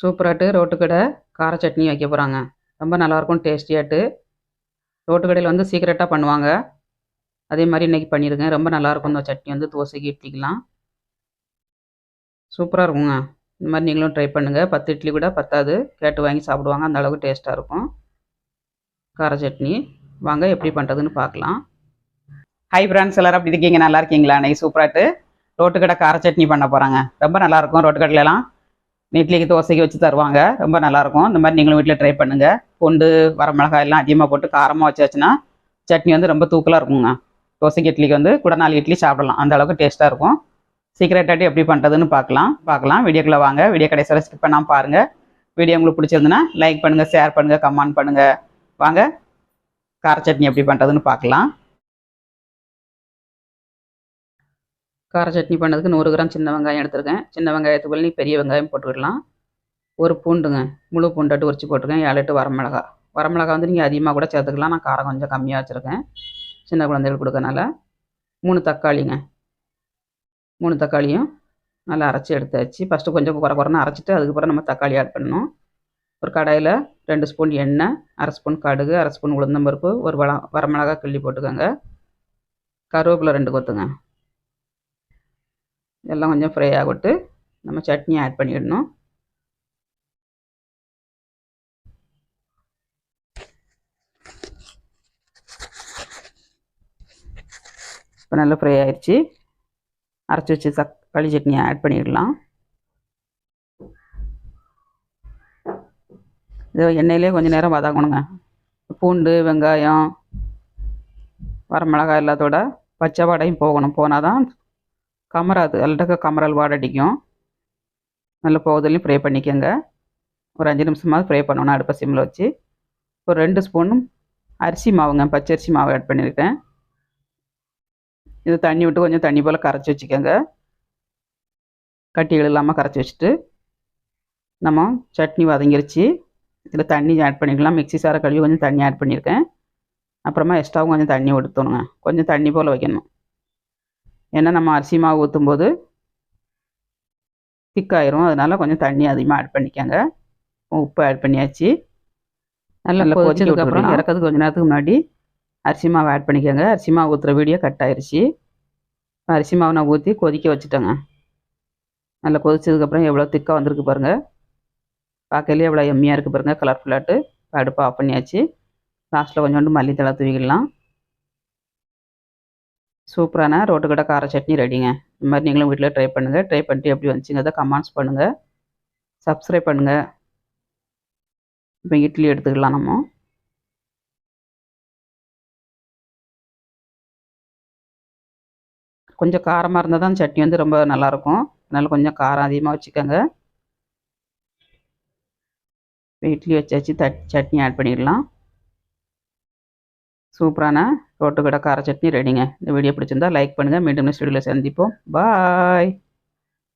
சூப்பராட்டு. ரோட்டுக்கடை கார சட்னி வைக்க போகிறாங்க ரொம்ப நல்லாயிருக்கும் டேஸ்டியாட்டு. ரோட்டு கடையில் வந்து சீக்கிரட்டாக பண்ணுவாங்க. அதே மாதிரி இன்றைக்கி பண்ணியிருக்கேன். ரொம்ப நல்லாயிருக்கும். இந்த சட்னி வந்து தோசைக்கு இட்லிக்கெலாம் சூப்பராக இருக்குங்க. இந்த மாதிரி நீங்களும் ட்ரை பண்ணுங்கள் பத்து இட்லி கூட பத்தாது. கேட்டு வாங்கி சாப்பிடுவாங்க. அந்த அளவுக்கு டேஸ்ட்டாக இருக்கும். கார சட்னி. வாங்க எப்படி பண்ணுறதுன்னு பார்க்கலாம். ஹை பிரான்ஸ் எல்லோரும் அப்படி இருக்கீங்க? நல்லா இருக்கீங்களா? அன்னைக்கு சூப்பராட்டு. ரோட்டுக்கடை கார சட்னி பண்ண போகிறாங்க ரொம்ப நல்லாயிருக்கும் ரோட்டுக்கடையிலலாம். இட்லிக்கு தோசைக்கு வச்சு தருவாங்க. ரொம்ப நல்லாயிருக்கும் இந்த மாதிரி நீங்களும் வீட்டில் ட்ரை பண்ணுங்கள் பூண்டு வரமிளகாய் எல்லாம் அதிகமாக போட்டு காரமாக வச்சாச்சுன்னா சட்னி வந்து ரொம்ப தூக்கலாக இருக்குங்க. தோசைக்கு இட்லிக்கு வந்து கூட நாலு இட்லி சாப்பிடலாம். அந்த அளவுக்கு டேஸ்ட்டாக இருக்கும். சீக்கிரட்டாட்டி எப்படி பண்ணுறதுன்னு பார்க்கலாம். பார்க்கலாம். வீடியோக்குள்ளே வாங்க. வீடியோ கடைசியில் ஸ்கிப் பண்ணாமல் பாருங்கள் வீடியோ உங்களுக்கு பிடிச்சிருந்துன்னா லைக் பண்ணுங்கள் ஷேர் பண்ணுங்கள் கமெண்ட் பண்ணுங்கள் வாங்க. கார சட்னி எப்படி பண்ணுறதுன்னு பார்க்கலாம். கார சட்னி பண்ணதுக்கு நூறு கிராம் சின்ன வெங்காயம் எடுத்துருக்கேன். சின்ன வெங்காயத்துக்கு பதில் பெரிய வெங்காயம் போட்டுக்கிடலாம் ஒரு பூண்டுங்க. முழு பூண்டாட்டு உரிச்சு போட்டிருக்கேன். ஏழு எட்டு வரமிளகா வரமிளகா வந்து நீங்கள் அதிகமாக கூட சேர்த்துக்கலாம். நான் காரம் கொஞ்சம் கம்மியாக வச்சுருக்கேன். சின்ன குழந்தைகள் கொடுக்கறனால மூணு தக்காளிங்க. மூணு தக்காளியும் நல்லா அரைச்சி எடுத்தாச்சு. ஃபஸ்ட்டு கொஞ்சம் குறை குறைன்னு அரைச்சிட்டு அதுக்கப்புறம் நம்ம தக்காளி ஆட் பண்ணணும். ஒரு கடாயில் ரெண்டு ஸ்பூன் எண்ணெய் அரை ஸ்பூன் கடுகு அரை ஸ்பூன் உளுந்தம்பருப்பு ஒரு வள வரமிளகா கிள்ளி போட்டுக்கோங்க. கருவேப்பிலை ரெண்டு கொத்துங்க. எல்லாம் கொஞ்சம் ஃப்ரை ஆகிட்டு நம்ம சட்னி ஆட் பண்ணிடணும். இப்போ நல்லா ஃப்ரை ஆயிடுச்சு அரைச்சி வச்சு தக்காளி சட்னியை ஆட் பண்ணிடலாம். இது எண்ணெயிலே கொஞ்சம் நேரம் வதங்கணுங்க. பூண்டு வெங்காயம் வரமிளகாய் எல்லாத்தோட பச்சை வாடையும் போகணும். போனால் தான் கமராது அல்லட்டக்க கமரால் வாடடிக்கும். நல்ல போகுதலையும் ஃப்ரை பண்ணிக்கோங்க. ஒரு அஞ்சு நிமிஷமாவது ஃப்ரை பண்ணணும் அடுப்பை சிம்மில் வச்சு. ஒரு ரெண்டு ஸ்பூனும் அரிசி மாவுங்க பச்சரிசி மாவு ஆட் பண்ணியிருக்கேன் இது தண்ணி விட்டு கொஞ்சம் தண்ணி போல் கரைச்சி வச்சுக்கோங்க. கட்டிகள் இல்லாமல் கரைச்சி வச்சுட்டு நம்ம சட்னி வதங்கிருச்சு. இதில் தண்ணி ஆட் பண்ணிக்கலாம். மிக்சி சாரை கழுவி கொஞ்சம் தண்ணி ஆட் பண்ணியிருக்கேன் அப்புறமா எக்ஸ்ட்ராவும் கொஞ்சம் தண்ணி விடுத்தணுங்க கொஞ்சம் தண்ணி போல் வைக்கணும். ஏன்னா நம்ம அரிசி மாவு ஊற்றும்போது திக்காயிரும் அதனால் கொஞ்சம் தண்ணி அதிகமாக ஆட் பண்ணிக்கோங்க. உப்பு ஆட் பண்ணியாச்சு. நல்லா கொதிச்சதுக்கப்புறம் இறக்கிறதுக்கு கொஞ்ச நேரத்துக்கு முன்னாடி அரிசி மாவு ஆட் பண்ணிக்கோங்க. அரிசி மாவு ஊற்றுற வீடியோ கட் ஆயிடுச்சு அரிசி மாவு நான் ஊற்றி கொதிக்க வச்சுட்டேங்க. நல்லா கொதிச்சதுக்கப்புறம் எவ்வளோ திக்காக வந்திருக்கு பாருங்கள் பார்க்கலையே எவ்வளோ எம்மியாக இருக்குது பாருங்கள் கலர்ஃபுல்லாட்டு அடுப்பை ஆஃப் பண்ணியாச்சு. லாஸ்ட்டில் கொஞ்சோண்டு மல்லித்தலை தூவிக்கலாம். சூப்பரான ரோட்டுக்கடை கார சட்னி ரெடிங்க இந்த மாதிரி நீங்களும் வீட்டில் ட்ரை பண்ணுங்கள் ட்ரை பண்ணிட்டு எப்படி வந்துச்சுங்கிறத கமெண்ட்ஸ் பண்ணுங்கள் சப்ஸ்கிரைப் பண்ணுங்கள் இப்போ இட்லி எடுத்துக்கலாம் நம்ம. கொஞ்சம் காரமாக இருந்தால் தான் சட்னி வந்து ரொம்ப நல்லாயிருக்கும் அதனால் கொஞ்சம் காரம் அதிகமாக வச்சுக்கோங்க. இட்லி வச்சாச்சு தட் சட்னி ஆட் பண்ணிடலாம். சூப்பரான கடை கார சட்னி ரெடிங்க இந்த வீடியோ பிடிச்சிருந்தா லைக் பண்ணுங்கள் மீண்டும் நெக்ஸ்ட் வீடியோவில் சந்திப்போம். பாய்